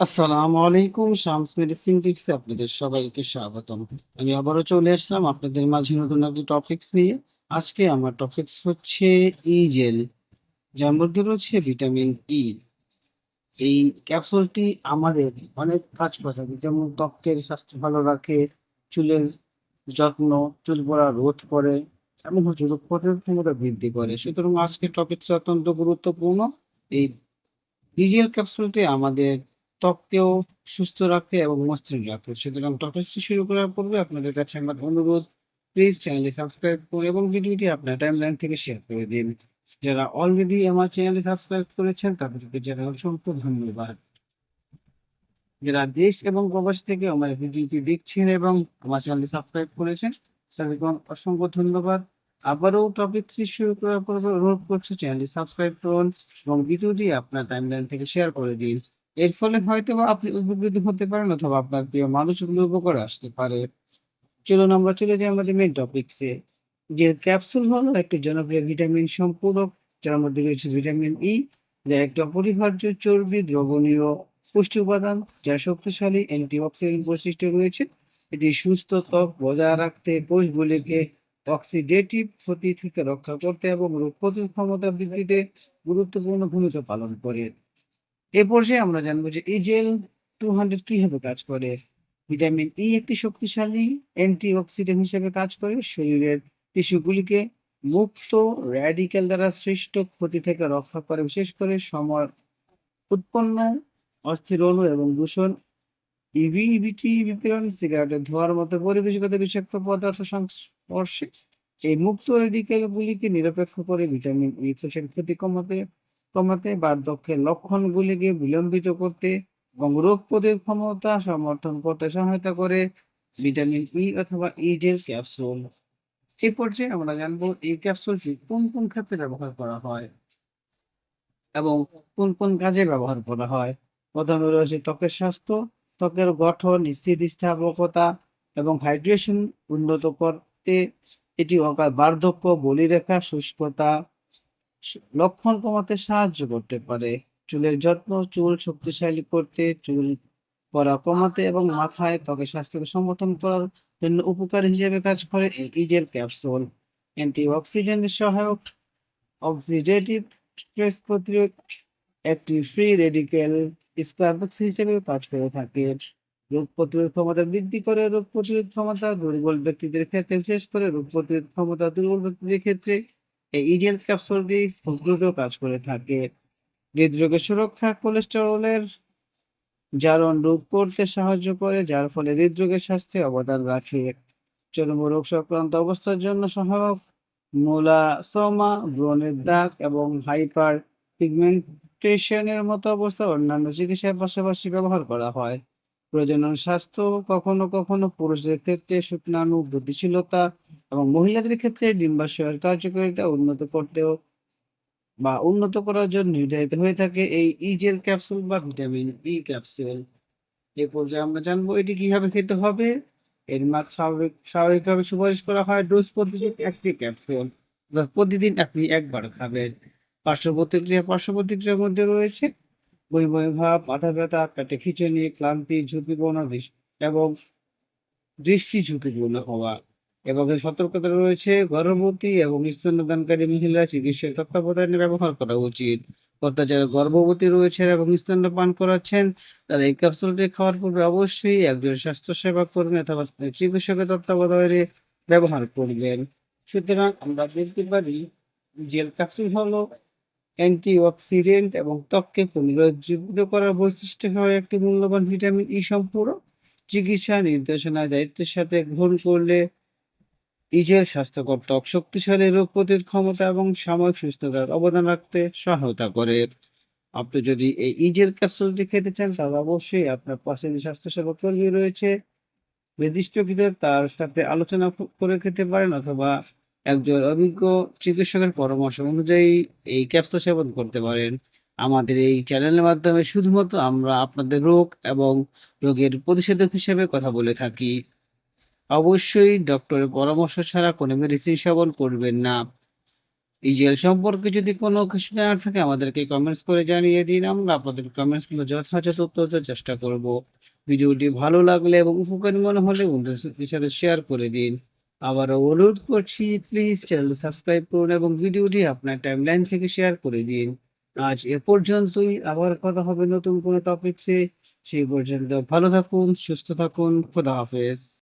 আসসালামু আলাইকুম, শামস মেডিসিন টিপসে আপনাদের সবাইকে স্বাগতম। আমি আবারও চলে আসলাম আপনাদের মাঝে নতুন একটি টপিকস নিয়ে। আজকে আমার টপিকস হচ্ছে ই জেল যার মধ্যে রয়েছে ভিটামিন ই এই ক্যাপসুলটি আমাদের অনেক কাজ করে, যেমন ত্বকের স্বাস্থ্য ভালো রাখে, চুলের যত্ন, চুল পড়া রোধ করে, এবং হচ্ছে রোগ প্রতিরোধ ক্ষমতা বৃদ্ধি করে। সুতরাং আজকের টপিকস অত্যন্ত গুরুত্বপূর্ণ। এই ডিজেল ক্যাপসুলটি আমাদের ত্বককেও সুস্থ রাখে এবং মসৃণ রাখে। সুতরাং টপিকটি শুরু করার পূর্বে আপনাদের কাছে আমার অনুরোধ প্লিজ চ্যানেলটি সাবস্ক্রাইব করুন এবং ভিডিওটি আপনার টাইমলাইন থেকে শেয়ার করে দিন। যারা অলরেডি আমার চ্যানেলে সাবস্ক্রাইব করেছেন, তাদেরকে জানাই অসংখ্য ধন্যবাদ। যারা দেশ এবং প্রবাস থেকে আমার ভিডিওটি দেখছেন এবং আমার চ্যানেলটি সাবস্ক্রাইব করেছেন, তাদেরকে অসংখ্য ধন্যবাদ। আবারও টপিকটি শুরু করার পূর্বে অনুরোধ করছি চ্যানেলটি সাবস্ক্রাইব করুন এবং ভিডিওটি আপনার টাইমলাইন থেকে শেয়ার করে দিন। এর ফলে হয়তো বা আপনি উপকৃত হতে পারেন অথবা আপনার প্রিয় মানুষগুলো উপকারে আসতে পারে। চলুন আমরা চলে যাই আমাদের মেন টপিকসে যে ক্যাপসুল হলো একটি জনপ্রিয় ভিটামিন সম্পূরক, যার মধ্যে রয়েছে ভিটামিন ই যা একটি অপরিহার্য চর্বি দ্রবণীয় পুষ্টি উপাদান, যা শক্তিশালী অ্যান্টিঅক্সিডেন্ট বৈশিষ্ট্য রয়েছে। এটি সুস্থ ত্বক বজায় রাখতে কোষগুলিকে অক্সিডেটিভ ক্ষতি থেকে রক্ষা করতে এবং রোগ প্রতিরোধ ক্ষমতা বৃদ্ধিতে গুরুত্বপূর্ণ ভূমিকা পালন করে। এ পর্যায়ে আমরা জানব যে এই জেল টু হান্ড্রেড কীভাবে কাজ করে? ভিটামিন ই একটি শক্তিশালী অ্যান্টিঅক্সিডেন্ট হিসেবে কাজ করে। শরীরের টিস্যুগুলিকে মুক্ত র্যাডিক্যাল দ্বারা সৃষ্ট ক্ষতি থেকে রক্ষা করে, বিশেষ করে সময় উৎপন্ন, অস্থির অণু এবং দূষণ। ইভি ইভিটি বিকিরণ সিগারেটের ধোঁয়ার মতো পরিবেশগত বিষাক্ত পদার্থ সংস্পর্শে এই মুক্ত রেডিক্যাল গুলিকে নিরপেক্ষ করে ভিটামিন ই কোষের ক্ষতি কমাতে কমাতে বার্ধক্যের লক্ষণগুলিকে বিলম্বিত করতে এবং রোগ প্রতিরোধ ক্ষমতা সমর্থন করতে সহায়তা করে ভিটামিন ই অথবা ই জেল ক্যাপসুল এই পর্যায়ে আমরা জানব এই ক্যাপসুলটি কোন কোন ক্ষেত্রে ব্যবহার করা হয় এবং কোন কোন কাজে ব্যবহার করা হয়। প্রথমে রয়েছে ত্বকের স্বাস্থ্য, ত্বকের গঠন, স্থিতিস্থাপকতা এবং হাইড্রেশন উন্নত করতে এটি অকাল বার্ধক্য, বলিরেখা, শুষ্কতা লক্ষণ কমাতে সাহায্য করতে পারে। চুলের যত্ন, চুল শক্তিশালী করতে, চুল পড়া কমাতে এবং মাথায় ত্বকের স্বাস্থ্যকে সমর্থন করার জন্য উপকার হিসেবে কাজ করে এই ইজেল ক্যাপসুল অ্যান্টিঅক্সিডেন্ট সহায়ক অক্সিডেটিভ স্ট্রেস প্রতিরোধ একটি ফ্রি রেডিক্যাল স্কারবক্স হিসেবে কাজ করে থাকে। রোগ প্রতিরোধ ক্ষমতা বৃদ্ধি করে, রোগ প্রতিরোধ ক্ষমতা দুর্বল ব্যক্তিদের ক্ষেত্রে, বিশেষ করে রোগ প্রতিরোধ ক্ষমতা দুর্বল ব্যক্তিদের ক্ষেত্রে এই ইডিএল ক্যাপসুলটি খুব কাজ করে থাকে। হৃদরোগের সুরক্ষা কোলেস্টেরলের জারণ রোধ করতে সাহায্য করে, যার ফলে হৃদরোগের স্বাস্থ্যে অবদান রাখে। চর্মরোগ সংক্রান্ত অবস্থার জন্য সহায়ক মোলাসোমা, ব্রণের দাগ এবং হাইপার পিগমেন্টেশনের মতো অবস্থা অন্যান্য চিকিৎসার পাশাপাশি ব্যবহার করা হয়। প্রজনন স্বাস্থ্য কখনো কখনো পুরুষদের ক্ষেত্রে শুক্রাণু গতিশীলতা এবং মহিলাদের ক্ষেত্রে ডিম্বাশয়ের কার্যকারিতা উন্নত করতেও বা উন্নত করার জন্য নির্ধারিত হয়ে থাকে এই ইজেল ক্যাপসুল বা ভিটামিন ই ক্যাপসুল এ পর্যায়ে আমরা জানব এটি কীভাবে খেতে হবে, এর মাত্র স্বাভাবিক, স্বাভাবিকভাবে সুপারিশ করা হয় ডোজ প্রতিদিন একটি ক্যাপসুল প্রতিদিন আপনি একবার খাবেন। পার্শ্ব প্রতিক্রিয়া, পার্শ্ব প্রতিক্রিয়ার মধ্যে রয়েছে বই ভাব, মাথা ব্যথা, পেটে খিঁচুনি, ক্লান্তি, ঝুঁকিপূর্ণ এবং দৃষ্টি ঝুঁকিপূর্ণ হওয়া এবং সতর্কতা রয়েছে। গর্ভবতী এবং স্তন্যদানকারী মহিলা চিকিৎসার তত্ত্বাবধানে ব্যবহার করা উচিত। অর্থাৎ যারা গর্ভবতী রয়েছেন এবং স্তন্যপান করাচ্ছেন, তারা এই ক্যাপসুলটি খাওয়ার পূর্বে অবশ্যই একজন স্বাস্থ্যসেবা কর্মী অথবা চিকিৎসকের তত্ত্বাবধানে ব্যবহার করবেন। সুতরাং আমরা দেখতে পারি জেল ক্যাপসুল হলো অ্যান্টিঅক্সিডেন্ট এবং ত্বককে পুনরুজ্জীবিত করার বৈশিষ্ট্য সহ একটি মূল্যবান ভিটামিন ই সম্পূরক। চিকিৎসা নির্দেশনা দায়িত্বের সাথে গ্রহণ করলে নিজের স্বাস্থ্যকর ত্বক শক্তিশালী রোগ প্রতিরোধ ক্ষমতা এবং সাময়িক সুস্থতার অবদান রাখতে সহায়তা করে। আপনি যদি এই ইজেল ক্যাপসুলটি খেতে চান, তাহলে অবশ্যই আপনার পাশে যে স্বাস্থ্যসেবা কর্মী রয়েছে, নির্দিষ্টকৃত তার সাথে আলোচনা করে খেতে পারেন অথবা একজন অভিজ্ঞ চিকিৎসকের পরামর্শ অনুযায়ী এই ক্যাপসুল সেবন করতে পারেন। আমাদের এই চ্যানেলের মাধ্যমে শুধুমাত্র আমরা আপনাদের রোগ এবং রোগের প্রতিষেধক হিসেবে কথা বলে থাকি। অবশ্যই ডক্টরের পরামর্শ ছাড়া কোনো মেডিসিন সেবন করবেন না। এই জেল সম্পর্কে যদি কোনো কিছু জানার থাকে আমাদেরকে কমেন্টস করে জানিয়ে দিন, আমরা আপনাদের কমেন্টসগুলো যথাযথ উত্তর চেষ্টা করব। ভিডিওটি ভালো লাগলে এবং উপকারী মনে হলে বন্ধুদের সাথে শেয়ার করে দিন। আবারও অনুরোধ করছি প্লিজ চ্যানেল সাবস্ক্রাইব করুন এবং ভিডিওটি আপনার টাইমলাইন থেকে শেয়ার করে দিন। আজ এ পর্যন্তই, আবার কথা হবে নতুন কোনো টপিকসে সেই পর্যন্ত ভালো থাকুন, সুস্থ থাকুন, খোদা হাফেজ।